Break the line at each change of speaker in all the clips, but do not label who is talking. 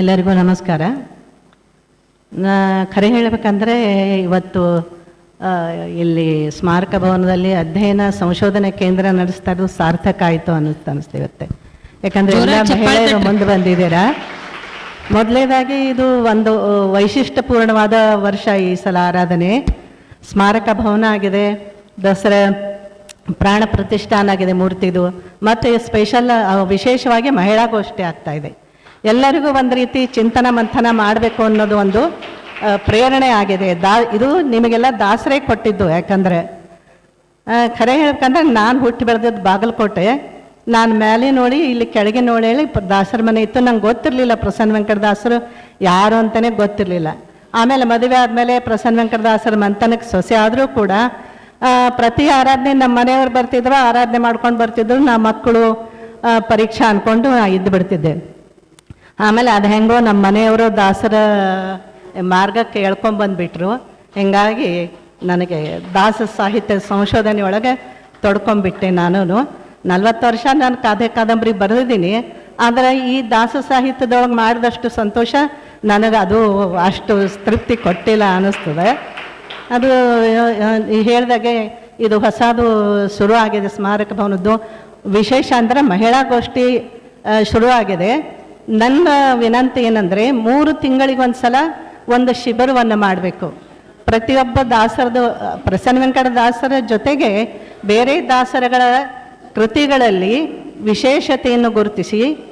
ಎಲ್ಲರಿಗೂ ನಮಸ್ಕಾರ. ನಾ ಖರೆ ಹೇಳಬೇಕಂದ್ರೆ ಇವತ್ತು ಇಲ್ಲಿ ಸ್ಮಾರಕ ಭವನದಲ್ಲಿ ಅಧ್ಯಯನ ಸಂಶೋಧನೆ ಕೇಂದ್ರ ನಡೆಸ್ತಾ ಇರೋದು ಸಾರ್ಥಕ ಆಯಿತು ಅನ್ನಿಸ್ತಾ ಅನಿಸ್ತು ಇವತ್ತೆ ಯಾಕಂದ್ರೆ ಎಲ್ಲ ಮಹಿಳೆಯರು. ಮುಂದೆ ಬಂದಿದ್ದೀರಾ? ಮೊದಲನೇದಾಗಿ ಇದು ಒಂದು ವೈಶಿಷ್ಟ್ಯಪೂರ್ಣವಾದ ವರ್ಷ ಈ ಸಲ ಆರಾಧನೆ. ಸ್ಮಾರಕ ಭವನ ಆಗಿದೆ ದಸರಾ ಪ್ರಾಣ ಪ್ರತಿಷ್ಠಾನ ಆಗಿದೆ ಮೂರ್ತಿದು ಮತ್ತು ಸ್ಪೆಷಲ್ ವಿಶೇಷವಾಗಿ ಮಹಿಳಾ ಗೋಷ್ಠಿ ಆಗ್ತಾ ಇದೆ. ಎಲ್ಲರಿಗೂ ಒಂದು ರೀತಿ ಚಿಂತನ ಮಂಥನ ಮಾಡಬೇಕು ಅನ್ನೋದು ಒಂದು ಪ್ರೇರಣೆ ಆಗಿದೆ. ದಾ, ಇದು ನಿಮಗೆಲ್ಲ ದಾಸರೇ ಕೊಟ್ಟಿದ್ದು. ಯಾಕಂದರೆ ಖರೆ ಹೇಳ್ಬೇಕಂದ್ರೆ ನಾನು ಹುಟ್ಟಿ ಬೆಳೆದಿದ್ದು ಬಾಗಲಕೋಟೆ. ನಾನು ಮೇಲೆ ನೋಡಿ, ಇಲ್ಲಿ ಕೆಳಗೆ ನೋಡಿ ಹೇಳಿ ದಾಸರ ಮನೆ ಇತ್ತು. ನಂಗೆ ಗೊತ್ತಿರಲಿಲ್ಲ ಪ್ರಸನ್ನ ವೆಂಕಟದಾಸರು ಯಾರು ಅಂತಲೇ ಗೊತ್ತಿರಲಿಲ್ಲ. ಆಮೇಲೆ ಮದುವೆ ಆದಮೇಲೆ ಪ್ರಸನ್ನ ವೆಂಕಟದಾಸರ ಮಂಥನಕ್ಕೆ ಸೊಸೆ ಆದರೂ ಕೂಡ ಪ್ರತಿ ಆರಾಧನೆ ನಮ್ಮ ಮನೆಯವ್ರು ಬರ್ತಿದ್ರು, ಆರಾಧನೆ ಮಾಡ್ಕೊಂಡು ಬರ್ತಿದ್ರು, ನಾ ಮಕ್ಕಳು ಪರೀಕ್ಷೆ ಅಂದ್ಕೊಂಡು ಇದ್ದು ಬಿಡ್ತಿದ್ದೆ ಆಮೇಲೆ ಅದು ಹೆಂಗೋ ನಮ್ಮ ಮನೆಯವರು ದಾಸರ ಮಾರ್ಗಕ್ಕೆ ಎಳ್ಕೊಂಬಂದ್ಬಿಟ್ರು ಹಿಂಗಾಗಿ ನನಗೆ ದಾಸ ಸಾಹಿತ್ಯ ಸಂಶೋಧನೆ ಒಳಗೆ ತೊಡ್ಕೊಂಡ್ಬಿಟ್ಟೆ ನಾನು ನಲ್ವತ್ತು ವರ್ಷ ನಾನು ಕಾದೆ ಕಾದಂಬರಿ ಬರೆದಿದ್ದೀನಿ. ಆದರೆ ಈ ದಾಸ ಸಾಹಿತ್ಯದೊಳಗೆ ಮಾಡಿದಷ್ಟು ಸಂತೋಷ ನನಗೆ ಅದು ಅಷ್ಟು ತೃಪ್ತಿ ಕೊಟ್ಟಿಲ್ಲ ಅನ್ನಿಸ್ತದೆ. ಅದು ಹೇಳಿದಾಗೆ ಇದು ಹೊಸದು ಶುರು ಆಗಿದೆ ಸ್ಮಾರಕ ಭವನದ್ದು. ವಿಶೇಷ ಅಂದರೆ ಮಹಿಳಾ ಗೋಷ್ಠಿ ಶುರು ಆಗಿದೆ ನನ್ನ ವಿನಂತಿ ಏನಂದರೆ ಮೂರು ತಿಂಗಳಿಗೊಂದ್ಸಲ ಒಂದು ಶಿಬಿರವನ್ನು ಮಾಡಬೇಕು. ಪ್ರತಿಯೊಬ್ಬ ದಾಸರದು, ಪ್ರಸನ್ನ ವೆಂಕಟ ದಾಸರ ಜೊತೆಗೆ ಬೇರೆ ದಾಸರಗಳ ಕೃತಿಗಳಲ್ಲಿ ವಿಶೇಷತೆಯನ್ನು ಗುರುತಿಸಿ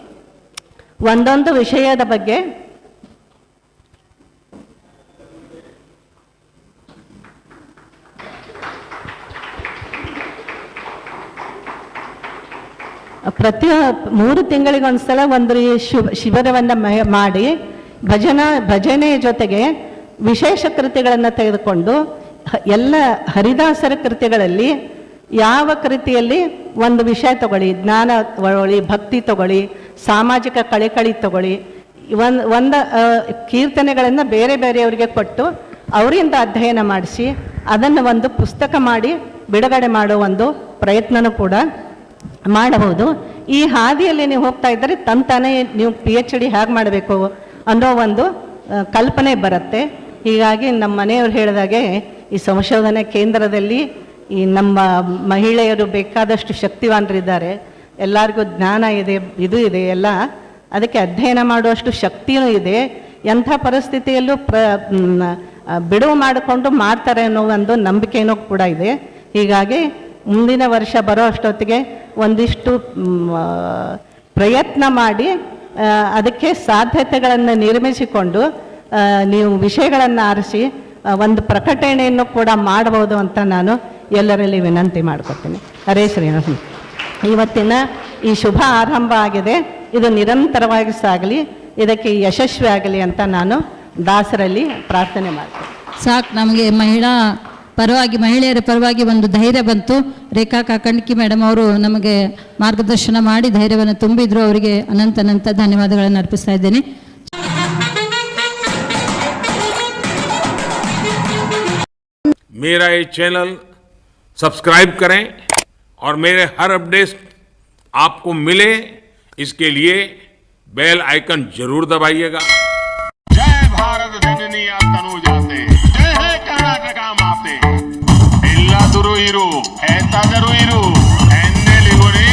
ಒಂದೊಂದು ವಿಷಯದ ಬಗ್ಗೆ ಪ್ರತಿ ಮೂರು ತಿಂಗಳಿಗೊಂದ್ಸಲ ಒಂದು ಶಿವ ಶಿಬಿರವನ್ನು ಮಾಡಿ ಭಜನ ಭಜನೆಯ ಜೊತೆಗೆ ವಿಶೇಷ ಕೃತಿಗಳನ್ನು ತೆಗೆದುಕೊಂಡು ಎಲ್ಲ ಹರಿದಾಸರ ಕೃತಿಗಳಲ್ಲಿ ಯಾವ ಕೃತಿಯಲ್ಲಿ ಒಂದು ವಿಷಯ ತಗೊಳ್ಳಿ, ಜ್ಞಾನ ತಗೊಳ್ಳಿ, ಭಕ್ತಿ ತಗೊಳ್ಳಿ, ಸಾಮಾಜಿಕ ಕಳೆಕಳಿ ತಗೊಳ್ಳಿ, ಒಂದು ಒಂದು ಕೀರ್ತನೆಗಳನ್ನು ಬೇರೆ ಬೇರೆಯವರಿಗೆ ಕೊಟ್ಟು ಅವರಿಂದ ಅಧ್ಯಯನ ಮಾಡಿಸಿ ಅದನ್ನು ಒಂದು ಪುಸ್ತಕ ಮಾಡಿ ಬಿಡುಗಡೆ ಮಾಡೋ ಒಂದು ಪ್ರಯತ್ನನೂ ಕೂಡ ಮಾಡಬಹುದು. ಈ ಹಾದಿಯಲ್ಲಿ ನೀವು ಹೋಗ್ತಾ ಇದ್ದರೆ ತಂತಾನೆ ನೀವು ಪಿ ಎಚ್ ಡಿ ಹೇಗೆ ಮಾಡಬೇಕು ಅನ್ನೋ ಒಂದು ಕಲ್ಪನೆ ಬರುತ್ತೆ. ಹೀಗಾಗಿ ನಮ್ಮ ಮನೆಯವರು ಹೇಳಿದಾಗೆ ಈ ಸಂಶೋಧನೆ ಕೇಂದ್ರದಲ್ಲಿ ಈ ನಮ್ಮ ಮಹಿಳೆಯರು ಬೇಕಾದಷ್ಟು ಶಕ್ತಿವಾನರಿದ್ದಾರೆ. ಎಲ್ಲರಿಗೂ ಜ್ಞಾನ ಇದೆ, ಇದು ಇದೆ ಎಲ್ಲ. ಅದಕ್ಕೆ ಅಧ್ಯಯನ ಮಾಡುವಷ್ಟು ಶಕ್ತಿಯೂ ಇದೆ. ಎಂಥ ಪರಿಸ್ಥಿತಿಯಲ್ಲೂ ಪ್ರ ಬಿಡುವು ಮಾಡಿಕೊಂಡು ಮಾಡ್ತಾರೆ ಅನ್ನೋ ಒಂದು ನಂಬಿಕೆಯೂ ಕೂಡ ಇದೆ. ಹೀಗಾಗಿ ಮುಂದಿನ ವರ್ಷ ಬರೋ ಅಷ್ಟೊತ್ತಿಗೆ ಒಂದಿಷ್ಟು ಪ್ರಯತ್ನ ಮಾಡಿ ಅದಕ್ಕೆ ಸಾಧ್ಯತೆಗಳನ್ನು ನಿರ್ಮಿಸಿಕೊಂಡು ನೀವು ವಿಷಯಗಳನ್ನು ಆರಿಸಿ ಒಂದು ಪ್ರಕಟಣೆಯನ್ನು ಕೂಡ ಮಾಡಬಹುದು ಅಂತ ನಾನು ಎಲ್ಲರಲ್ಲಿ ವಿನಂತಿ ಮಾಡ್ಕೊತೀನಿ ಹರೇ ಶ್ರೀನಿವಾಸ ಇವತ್ತಿನ ಈ ಶುಭ ಆರಂಭ ಆಗಿದೆ. ಇದು ನಿರಂತರವಾಗಿ ಸಾಗಲಿ, ಇದಕ್ಕೆ ಯಶಸ್ವಿ ಆಗಲಿ ಅಂತ ನಾನು ದಾಸರಲ್ಲಿ ಪ್ರಾರ್ಥನೆ ಮಾಡ್ತೀನಿ.
ಸಾಕು, ನಮಗೆ ಮಹಿಳಾ ಪರವಾಗಿ ಮಹಿಳೆಯರ ಪರವಾಗಿ ಒಂದು ಧೈರ್ಯ ಬಂತು ರೇಖಾ ಕಾಕಂಡ್ಕಿ ಮೇಡಮ್ ಅವರು ನಮಗೆ ಮಾರ್ಗದರ್ಶನ ಮಾಡಿ ಧೈರ್ಯವನ್ನು ತುಂಬಿದ್ರು ಅವರಿಗೆ ಅನಂತ ಅನಂತ ಧನ್ಯವಾದಗಳನ್ನು ಅರ್ಪಿಸ್ತಾ ಇದ್ದೇನೆ
मेरा ये चैनल सब्सक्राइब करें और मेरे हर अपडेट आपको मिले इसके लिए बेल आइकन जरूर दबाइएगा
जय भारत जननी तनु जाते जय ಇರುತ್ತೆ ಎಲ್ಲಾದರೂ ಇರು ಎಂತಾದರೂ ಇರು ಎನ್ನೆಲಿಗೊನೇ